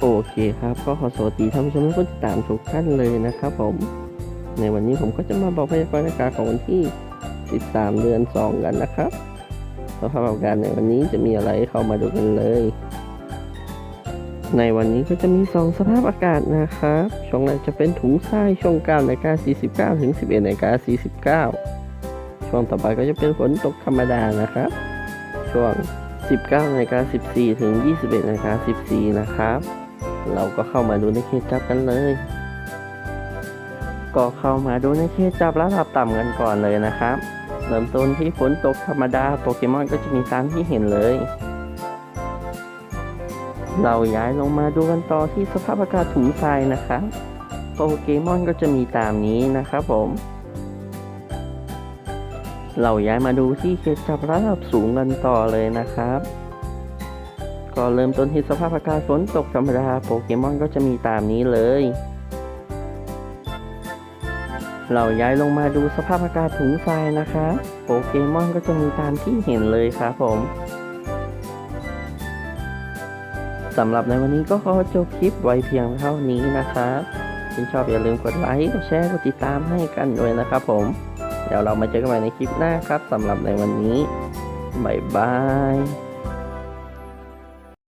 โอเคครับก็ขอสวัสดีท่านผู้ชมและผู้ติดตามทุกท่านเลยนะครับผม ในวันนี้ผมก็จะมาบอกพยากรณ์อากาศของวันที่ 13 เดือน 2 กันนะครับสภาพอากาศในวันนี้จะมีอะไรเข้ามาดูกันเลย ในวันนี้ก็จะมี 2 สภาพอากาศนะครับ ช่วงแรกจะเป็นถุงทรายช่วง9นาฬิกา49ถึง11นาฬิกา49 ช่วงต่อไปก็จะเป็นฝนตกธรรมดานะครับ ช่วง 19นาฬิกา14 ถึง 21นาฬิกา14 นะครับ เราก็เข้ามาดูในเขตจับกันเลย ก็เข้ามาดูในเขตจับระดับต่ำกันก่อนเลยนะครับ เริ่มต้นที่ฝนตกธรรมดาโปเกมอนก็จะมีตามที่เห็นเลย เราย้ายลงมาดูกันต่อที่สภาพอากาศถุงทรายนะครับ โปเกมอนก็จะมีตามนี้นะครับผม เราย้ายมาดูที่เขตจับระดับสูงกันต่อเลยนะครับ ก็เริ่มต้นที่สภาพอากาศฝนตกธรรมดาโปเกมอนก็จะมีตามนี้เลย เราย้ายลงมาดูสภาพอากาศถุงทรายนะคะโปเกมอนก็จะมีตามที่เห็นเลยครับผมสำหรับในวันนี้ก็ขอจบคลิปไว้เพียงเท่านี้นะครับถ้าชอบอย่าลืมกดไลค์ กดแชร์ กดติดตามให้กันด้วยนะครับผม เดี๋ยวเรามาเจอกันใหม่ในคลิปหน้าครับสำหรับในวันนี้บ๊ายบาย